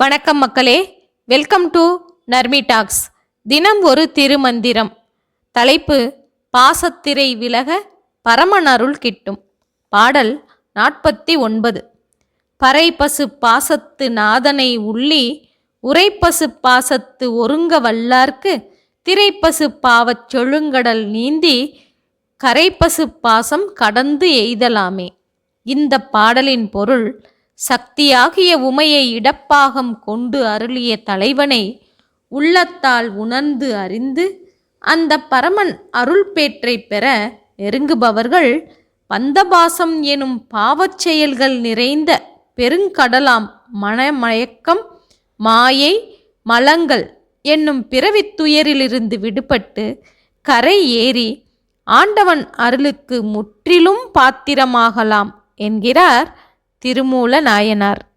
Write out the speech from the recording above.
வணக்கம் மக்களே. Welcome to Narmi tax தினம் ஒரு திருமந்திரம். தலைப்பு பாசத்திரை விலக பரமன் அருள் கிட்டும். பாடல் நாற்பத்தி ஒன்பது. பறைப்பசு பாசத்து நாதனை உள்ளி உரைப்பசு பாசத்து ஒருங்க வல்லார்க்கு திரைப்பசு பாவச் செழுங்கடல் நீந்தி கரைப்பசு பாசம் கடந்து எய்தலாமே. இந்த பாடலின் பொருள் சக்தியாகிய உமையை இடப்பாகம் கொண்டு அருளிய தலைவனை உள்ளத்தால் உணர்ந்து அறிந்து அந்த பரமன் அருள் பேற்றை பெற நெருங்குபவர்கள் பந்தபாசம் எனும் பாவச் செயல்கள் நிறைந்த பெருங்கடலாம் மனமயக்கம் மாயை மலங்கள் என்னும் பிறவித் துயரிலிருந்து விடுபட்டு கரை ஏறி ஆண்டவன் அருளுக்கு முற்றிலும் பாத்திரமாகலாம் என்கிறார் திருமூல நாயனார்.